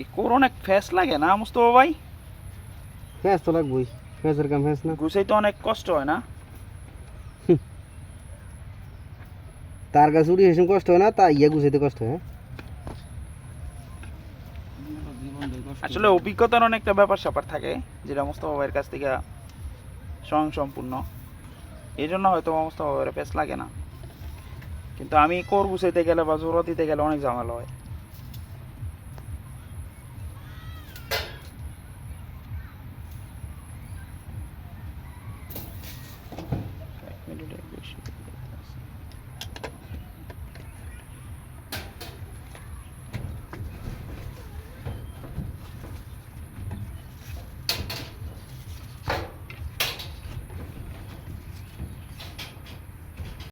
এই কোর অনেক ফ্যাস লাগে না মুস্তফা ভাই? ফ্যাঁস তো লাগবই ফ্যাঁসের কাম ফ্যাঁস না। গুছাই তো অনেক কষ্ট হয় না? তার কাছে উড়ি হেসে কষ্ট হয় না তা ইয়ে গুছাইতে কষ্ট হয় হ্যাঁ। আসলে অভিজ্ঞতার অনেকটা ব্যাপার স্যাপার থাকে যেটা মুস্তফা ভাইয়ের কাছ থেকে স্বয়ং সম্পূর্ণ এই জন্য হয়তো মুস্তফা ভাইয়ের ফেস লাগে না। কিন্তু আমি কোর গুছাইতে গেলে বা জোর দিতে গেলে অনেক ঝামেলা হয়।